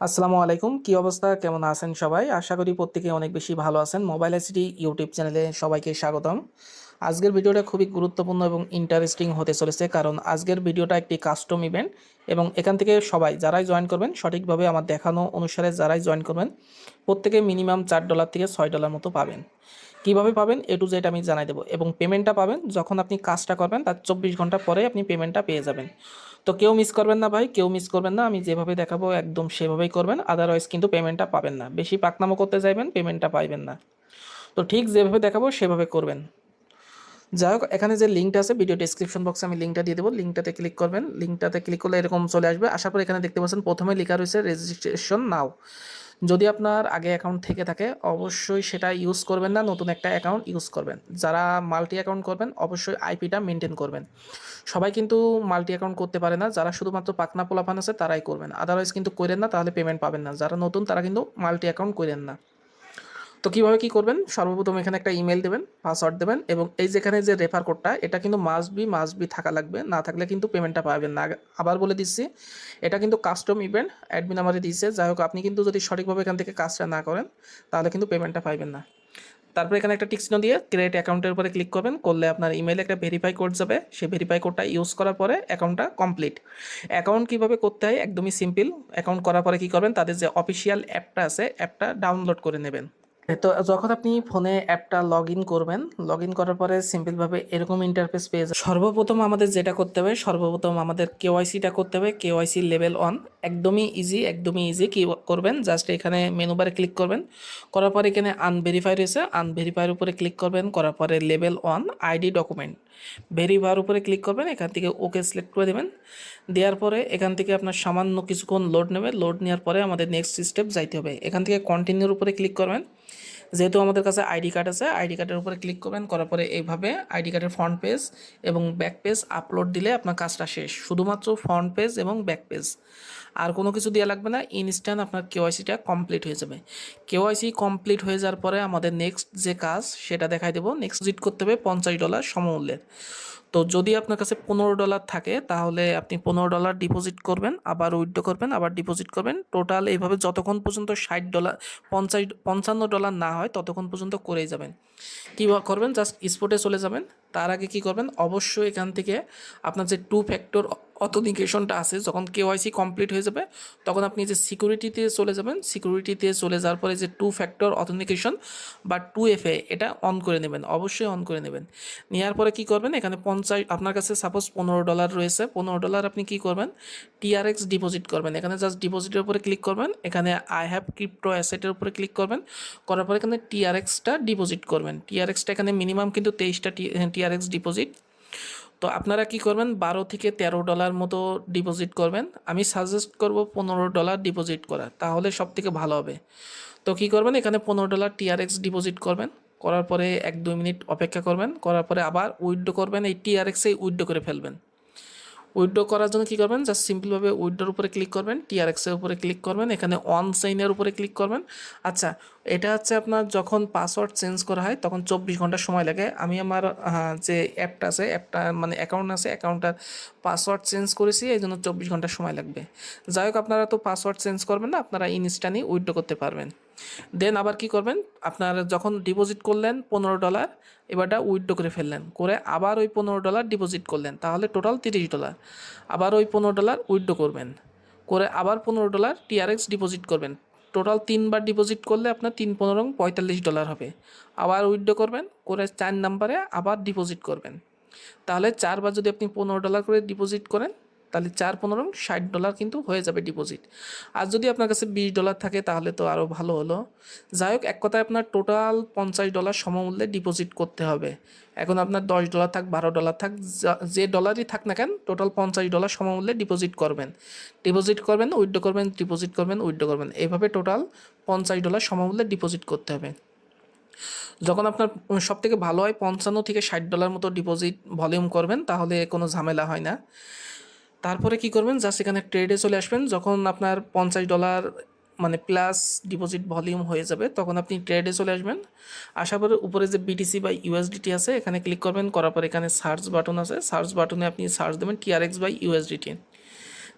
আসসালামু আলাইকুম। কি অবস্থা? কেমন আছেন সবাই? আশা করি প্রত্যেকে অনেক বেশি ভালো আছেন। মোবাইল এসিটি ইউটিউব চ্যানেলে সবাইকে স্বাগতম। আজকের ভিডিওটা খুবই গুরুত্বপূর্ণ এবং ইন্টারেস্টিং হতে চলেছে কারণ আজকের ভিডিওটা একটি কাস্টম ইভেন্ট এবং এখান থেকে সবাই যারাই জয়েন করবেন সঠিকভাবে আমার দেখানো অনুসারে যারাই জয়েন করবেন, প্রত্যেকে মিনিমাম চার ডলার থেকে ছয় ডলার মতো পাবেন। কীভাবে পাবেন? এ টু জেড আমি জানাই দেবো। এবং পেমেন্টটা পাবেন, যখন আপনি কাজটা করবেন, তার চব্বিশ ঘণ্টা পরে আপনি পেমেন্টটা পেয়ে যাবেন। তো কেউ মিস করবেন না ভাই, কেউ মিস করবেন না, আমি যেভাবে দেখাবো একদম সেভাবেই করবেন আদারওয়াইজ কিন্তু পেমেন্টটা পাবেন না। বেশি পাকনামো করতে চাইবেন পেমেন্টটা পাইবেন না। তো ঠিক যেভাবে দেখাবো, সেভাবে করবেন। যাই হোক, এখানে যে লিঙ্কটা আছে ভিডিও ডিসক্রিপশন বক্সে আমি লিঙ্কটা দিয়ে দেবো। লিঙ্কটাতে ক্লিক করবেন। লিঙ্কটাতে ক্লিক করলে এরকম চলে আসবে। আসার পর এখানে দেখতে পাচ্ছেন, প্রথমে লেখা রয়েছে রেজিস্ট্রেশন নাও যদি আপনার আগে অ্যাকাউন্ট থেকে থাকে, অবশ্যই সেটা ইউজ করবেন না, নতুন একটা অ্যাকাউন্ট ইউজ করবেন। যারা মাল্টি অ্যাকাউন্ট করবেন, অবশ্যই আইপিটা মেনটেন করবেন। সবাই কিন্তু মাল্টি অ্যাকাউন্ট করতে পারে না, যারা শুধুমাত্র পাকনা পোলাফান আছে, তারাই করবেন। আদারওয়াইজ কিন্তু করেন না, তাহলে পেমেন্ট পাবেন না। যারা নতুন, তারা কিন্তু মাল্টি অ্যাকাউন্ট করেন না। তো কীভাবে কী করবেন? সর্বপ্রথম এখানে একটা ইমেল দেবেন পাসওয়ার্ড দেবেন এবং এই যেখানে যে রেফার কোডটা এটা কিন্তু মাস্ট বি মাস্ট বি থাকা লাগবে। না থাকলে কিন্তু পেমেন্টটা পাবেন না। আবার বলে দিচ্ছি, এটা কিন্তু কাস্টম ইভেন্ট অ্যাডমিন আমারে দিয়েছে। যাই হোক, আপনি কিন্তু যদি সঠিকভাবে এখান থেকে কাজটা না করেন, তাহলে কিন্তু পেমেন্টটা পাইবেন না। তারপরে এখানে একটা টিক দিয়ে ক্রিয়েট অ্যাকাউন্টের উপরে ক্লিক করবেন। করলে আপনার ইমেলে একটা ভেরিফাই কোড যাবে। সেই ভেরিফাই কোডটা ইউজ করার পরে অ্যাকাউন্টটা কমপ্লিট অ্যাকাউন্ট কীভাবে করতে হয়? একদমই সিম্পল অ্যাকাউন্ট করার পরে কী করবেন? তাদের যে অফিসিয়াল অ্যাপটা আছে অ্যাপটা ডাউনলোড করে নেবেন। তো যখন আপনি ফোনে অ্যাপটা লগ ইন করবেন লগ ইন করার পরে সিম্পলভাবে এরকম ইন্টারফেস পেয়ে যাবেন। সর্বপ্রথম আমাদের যেটা করতে হবে, সর্বপ্রথম আমাদের কেওয়াইসিটা করতে হবে কেওয়াইসি লেভেল ওয়ান একদমই ইজি একদমই ইজি কি করবেন জাস্ট এখানে মেনু বারে ক্লিক করবেন। করার পরে এখানে আনভেরিফাই রয়েছে আনভেরিফাইয়ের উপরে ক্লিক করবেন, করার পরে লেভেল ওয়ান আইডি ডকুমেন্ট ভেরিফাইয়ের উপরে ক্লিক করবেন, এখান থেকে ওকে সিলেক্ট করে দেবেন। দেওয়ার পরে এখান থেকে আপনার সামান্য কিছুক্ষণ লোড নেবে লোড নেওয়ার পরে আমাদের নেক্সট স্টেপ যাইতে হবে। এখান থেকে কন্টিনিউর উপরে ক্লিক করবেন। যেহেতু আমাদের কাছে আইডি কার্ড আছে, আইডি কার্ডের উপরে ক্লিক করবেন, করার পরে এইভাবে আইডি কার্ডের ফ্রন্ট পেজ এবং ব্যাক পেজ আপলোড দিলে আপনার কাজটা শেষ। শুধুমাত্র ফ্রন্ট পেজ এবং ব্যাক পেজ আর কোনো কিছু দেওয়া লাগবে না ইনস্ট্যান্ট আপনার কেওয়াইসিটা কমপ্লিট হয়ে যাবে। কেওয়াইসি কমপ্লিট হয়ে যাওয়ার পরে আমাদের নেক্সট যে কাজ, সেটা দেখাই দেবো। নেক্সট জিট করতে হবে পঞ্চাশ ডলার সমমূল্যের। তো যদি আপনার কাছে পনেরো ডলার থাকে, তাহলে আপনি পনেরো ডলার ডিপোজিট করবেন, আবার উইথড্র করবেন, আবার ডিপোজিট করবেন। টোটাল এইভাবে যতক্ষণ পর্যন্ত ষাট ডলার পঞ্চাশ, পঞ্চান্ন ডলার না হয়, ততক্ষণ পর্যন্ত করেই যাবেন। কী করবেন? জাস্ট স্পোর্টে চলে যাবেন। তার আগে কি করবেন? অবশ্যই এখান থেকে আপনার যে টু ফ্যাক্টর অথেন্টিকেশনটা আছে, যখন কেওয়াইসি কমপ্লিট হয়ে যাবে, তখন আপনি যে সিকিউরিটিতে চলে যাবেন সিকিউরিটিতে চলে যাওয়ার পরে যে টু ফ্যাক্টর অথেন্টিকেশন বা টু এফ এ এটা অন করে নেবেন, অবশ্যই অন করে নেবেন। নেওয়ার পরে কি করবেন? এখানে পঞ্চাশ, আপনার কাছে সাপোজ পনেরো ডলার রয়েছে, পনেরো ডলার আপনি কি করবেন? টিআরএক্স ডিপোজিট করবেন। এখানে জাস্ট ডিপোজিটের উপরে ক্লিক করবেন, এখানে আই হ্যাভ ক্রিপ্টো অ্যাসেটের উপরে ক্লিক করবেন, করার পরে এখানে টিআরএক্সটা ডিপোজিট করবেন। টিআরএক্সটা এখানে মিনিমাম কিন্তু তেইশটা টিআরএক্স ডিপোজিট তো আপনারা কি করবেন? বারো থেকে তেরো ডলার মতো ডিপোজিট করবেন। আমি সাজেস্ট করব পনেরো ডলার ডিপোজিট করা। তাহলে সব থেকে ভালো হবে। তো কি করবেন? এখানে পনেরো ডলার টিআরএক্স ডিপোজিট করবেন। করার পরে এক দুই মিনিট অপেক্ষা করবেন। করার পরে আবার উইথড্র করবেন। এই টিআরএক্সেই উইথড্র করে ফেলবেন। উইথড্র করার জন্য কী করবেন? জাস্ট সিম্পলভাবে উইথড্রোর উপরে ক্লিক করবেন টিআরএক্সের উপরে ক্লিক করবেন, এখানে অন সাইনের উপরে ক্লিক করবেন। আচ্ছা এটা হচ্ছে আপনার যখন পাসওয়ার্ড চেঞ্জ করা হয়, তখন চব্বিশ ঘণ্টা সময় লাগে। আমি আমার যে অ্যাপটা আছে অ্যাপটা মানে অ্যাকাউন্ট আছে অ্যাকাউন্টটার পাসওয়ার্ড চেঞ্জ করেছি, এই জন্য চব্বিশ ঘণ্টা সময় লাগবে। যাই হোক, আপনারা তো পাসওয়ার্ড চেঞ্জ করবেন না, আপনারা ইনস্টানি উইথড্র করতে পারবেন। দেন আবার কি করবেন? আপনার যখন ডিপোজিট করলেন পনেরো ডলার এবারটা উইথড্র করে ফেললেন। করে আবার ওই পনেরো ডলার ডিপোজিট করলেন। তাহলে টোটাল তিরিশ ডলার আবার ওই পনেরো ডলার উইথড্র করবেন। করে আবার পনেরো ডলার টিআরএক্স ডিপোজিট করবেন। টোটাল তিনবার ডিপোজিট করলে আপনার তিন পনেরো পঁয়তাল্লিশ ডলার হবে। আবার উইথড্র করবেন। করে চার নাম্বারে আবার ডিপোজিট করবেন। তাহলে চারবার যদি আপনি পনেরো ডলার করে ডিপোজিট করেন তাহলে চার, পনেরো ষাট ডলার কিন্তু হয়ে যাবে ডিপোজিট আর যদি আপনার কাছে বিশ ডলার থাকে তাহলে তো আরও ভালো হলো। যাই হোক, এক কথায় আপনার টোটাল পঞ্চাশ ডলার সমমূল্যে ডিপোজিট করতে হবে। এখন আপনার দশ ডলার থাক, বারো ডলার থাক, যে ডলারই থাক না কেন টোটাল পঞ্চাশ ডলার সমমূল্যে ডিপোজিট করবেন। ডিপোজিট করবেন উইথড্র করবেন ডিপোজিট করবেন উইথড্র করবেন। এইভাবে টোটাল পঞ্চাশ ডলার সমমূল্যে ডিপোজিট করতে হবে। যখন আপনার সব থেকে ভালো হয় পঞ্চান্ন থেকে ষাট ডলার মতো ডিপোজিট ভলিউম করবেন, তাহলে কোনো ঝামেলা হয় না। তারপরে কি করবেন? জাস্ট এখানে ট্রেডে চলে আসবেন। যখন আপনার পঞ্চাশ ডলার মানে প্লাস ডিপোজিট ভলিউম হয়ে যাবে, তখন আপনি ট্রেডে চলে আসবেন। আসার পরে উপরে যে বিটিসি বা ইউএসডিটি আছে, এখানে ক্লিক করবেন। করার পর এখানে সার্চ বাটন আছে। সার্চ বাটনে আপনি সার্চ দেবেন টিআরএক্স বাই ইউএসডিটি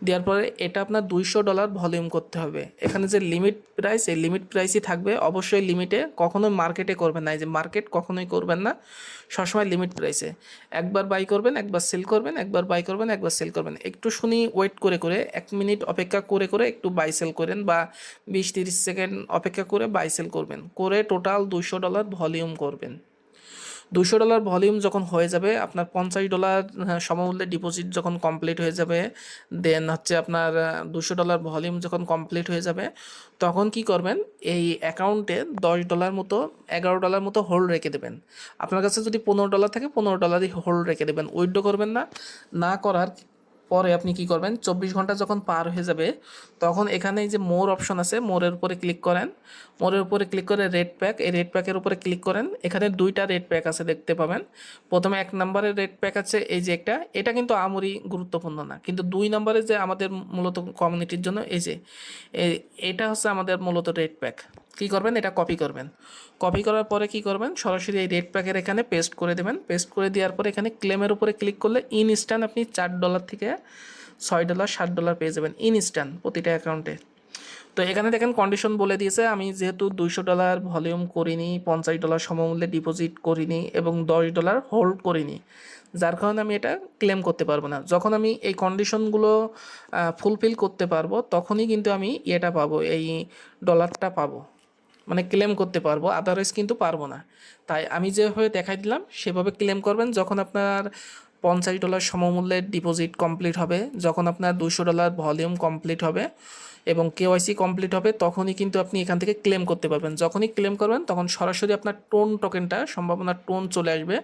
দেওয়ার পরে এটা আপনার দুইশো ডলার ভলিউম করতে হবে। এখানে যে লিমিট প্রাইস এই লিমিট প্রাইসই থাকবে। অবশ্যই লিমিটে কখনোই মার্কেটে করবেন না। এই যে মার্কেট কখনোই করবেন না। সবসময় লিমিট প্রাইসে একবার বাই করবেন, একবার সেল করবেন, একবার বাই করবেন, একবার সেল করবেন। একটু শুনি ওয়েট করে করে, এক মিনিট অপেক্ষা করে করে একটু বাই সেল করেন বা বিশ তিরিশ সেকেন্ড অপেক্ষা করে বাই সেল করবেন। করে টোটাল দুশো ডলার ভলিউম করবেন। দুশো ডলার ভলিউম যখন হয়ে যাবে, আপনার পঞ্চাশ ডলার সমমূল্যের সমমূল্যে ডিপোজিট যখন কমপ্লিট হয়ে যাবে দেন হচ্ছে আপনার দুশো ডলার ভলিউম যখন কমপ্লিট হয়ে যাবে, তখন কি করবেন? এই অ্যাকাউন্টে দশ ডলার মতো, এগারো ডলার মতো হোল্ড রেখে দেবেন। আপনার কাছে যদি পনেরো ডলার থাকে, পনেরো ডলারই হোল্ড রেখে দেবেন। উইথড্র করবেন না। না করার পরে আপনি কি করবেন? চব্বিশ ঘণ্টা যখন পার হয়ে যাবে, তখন এখানে যে মোর অপশন আছে মোরের উপরে ক্লিক করেন। মোরের উপরে ক্লিক করে রেড প্যাক এই রেড প্যাকের উপরে ক্লিক করেন। এখানে দুইটা রেড প্যাক আছে দেখতে পাবেন। প্রথমে এক নম্বরের রেড প্যাক আছে, এই যে একটা। এটা কিন্তু আমরই গুরুত্বপূর্ণ না। কিন্তু দুই নম্বরে যে আমাদের মূলত কমিউনিটির জন্য, এই যে এটা হচ্ছে আমাদের মূলত রেড প্যাক কী করবেন? এটা কপি করবেন। কপি করার পরে কি করবেন? সরাসরি এই রেড প্যাকের এখানে পেস্ট করে দেবেন। পেস্ট করে দেওয়ার পরে এখানে ক্লেমের উপরে ক্লিক করলে ইনস্ট্যান্ট আপনি চার ডলার থেকে ছয় ডলার ষাট ডলার পেয়ে যাবেন ইনস্ট্যান্ট প্রতিটা অ্যাকাউন্টে তো এখানে দেখেন কন্ডিশন বলে দিয়েছে, আমি যেহেতু দুইশো ডলার ভলিউম করিনি, পঞ্চাশ ডলার সমমূল্যে ডিপোজিট করিনি এবং দশ ডলার হোল্ড করিনি, যার কারণে আমি এটা ক্লেম করতে পারব না। যখন আমি এই কন্ডিশনগুলো ফুলফিল করতে পারব, তখনই কিন্তু আমি এটা পাবো, এই ডলারটা পাবো। মানে ক্লেম করতে পারব আদারওয়াইজ কিন্তু পারব না। তাই আমি যেভাবে দেখাই দিলাম, সেভাবে ক্লেম করবেন যখন আপনার পঞ্চাশ ডলার সমমূল্যের ডিপোজিট কমপ্লিট হবে, যখন আপনার দুশো ডলার ভলিউম কমপ্লিট হবে এবং কেওয়াইসি কমপ্লিট হবে, তখনই কিন্তু আপনি এখান থেকে ক্লেম করতে পারবেন। যখনই ক্লেম করবেন, তখন সরাসরি আপনার টোন টোকেনটা সম্ভাবনা টোন চলে আসবে।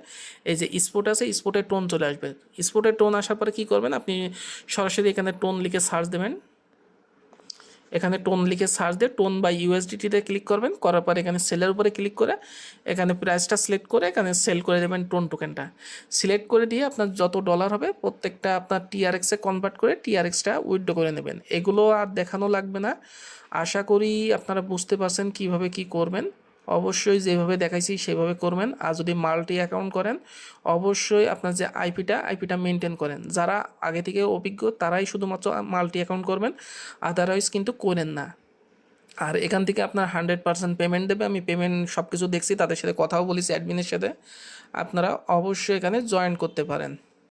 এই যে স্পোর্ট আছে স্পোর্টের টোন চলে আসবে। স্পোর্টের টোন আসার পরে কী করবেন, আপনি সরাসরি এখানে টোন লিখে সার্চ দেবেন। এখানে টোন লিখে সার্চ দিয়ে টোন বা ইউএসডিটিতে ক্লিক করবেন, করার পর এখানে সেলের উপরে ক্লিক করে এখানে প্রাইসটা সিলেক্ট করে এখানে সেল করে দেবেন টোন টোকেনটা সিলেক্ট করে দিয়ে আপনার যত ডলার হবে প্রত্যেকটা আপনার টিআরএক্সে কনভার্ট করে টিআরএক্সটা উইথড্র করে নেবেন। এগুলো আর দেখানো লাগবে না। আশা করি আপনারা বুঝতে পারছেন কীভাবে কি করবেন। অবশ্যই যেভাবে দেখাইছি সেভাবে করবেন। আর যদি মাল্টি অ্যাকাউন্ট করেন, অবশ্যই আপনার যে আইপিটা আইপিটা মেনটেন করেন। যারা আগে থেকে অভিজ্ঞ, তারাই শুধুমাত্র মাল্টি অ্যাকাউন্ট করবেন আদারওয়াইজ কিন্তু করেন না। আর এখান থেকে আপনার হান্ড্রেড পার্সেন্ট পেমেন্ট দেবে। আমি পেমেন্ট সব কিছু দেখছি, তাদের সাথে কথাও বলেছি অ্যাডমিনের সাথে। আপনারা অবশ্যই এখানে জয়েন করতে পারেন।